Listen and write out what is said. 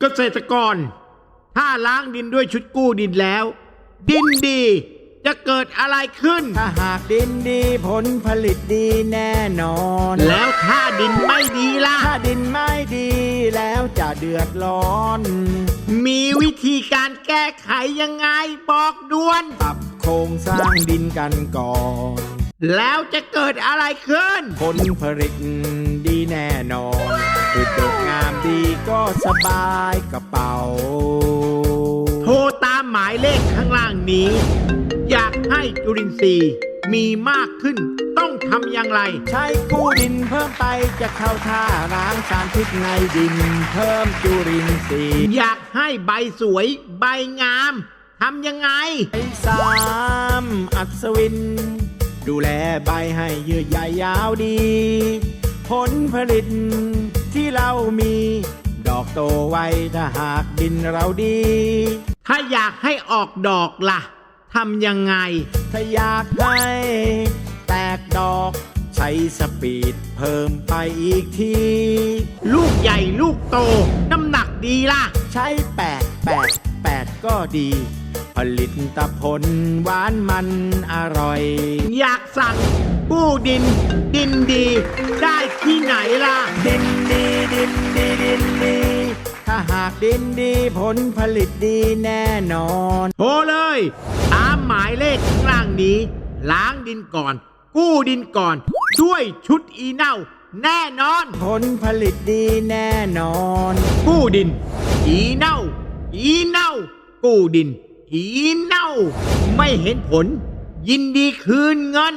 เกษตรกร ถ้าล้างดินด้วยชุดกู้ดินแล้ว ดินดีจะเกิดอะไรขึ้น ถ้าหากดินดีผลผลิตดีแน่นอน แล้วถ้าดินไม่ดีล่ะ ถ้าดินไม่ดีแล้วจะเดือดร้อน มีวิธีการแก้ไขยังไงบอกด่วน ปรับโครงสร้างดินกันก่อน แล้วจะเกิดอะไรขึ้น ผลผลิตดีแน่นอนพืชดกงาม ดีก็สบายกระเป๋า โทรตามหมายเลขข้างล่างนี้ อยากให้จุลินทรีย์มีมากขึ้นต้องทำอย่างไร ใช้กู้ดินเพิ่มไปจะเข้าท่าล้างสารพิษในดิน เพิ่มจุลินทรีย์อยากให้ใบสวยใบงามทำยังไง ไอ้สามอัศวิน ดูแลใบให้เยื่อใยยาวดี ผลผลิต ที่เรามี ดอกโตไวถ้าหากดินเราดี ถ้าอยากให้ออกดอกล่ะทำยังไง ถ้าอยากให้ แตกดอกใช้สปีดเพิ่มไปอีกที ลูกใหญ่ลูกโต น้ำหนักดีล่ะ ใช้แปดแปดแปดก็ดี ผลิตตผลหวานมันอร่อย อยากสั่ง กู้ดิน ดินดี ได้ที่ไหนล่ะ ดินดีดินดีดินดี ถ้าหากดินดีผลผลิตดีแน่นอนโทรเลย ตามหมายเลขข้างล่างนี้ ล้างดินก่อน กู้ดินก่อนด้วยชุดอีเน่า แน่นอน ผลผลิตดีแน่นอน กู้ดิน อีเน่า อีเน่า กู้ดิน อีเน่า ไม่เห็นผล ยินดีคืนเงิน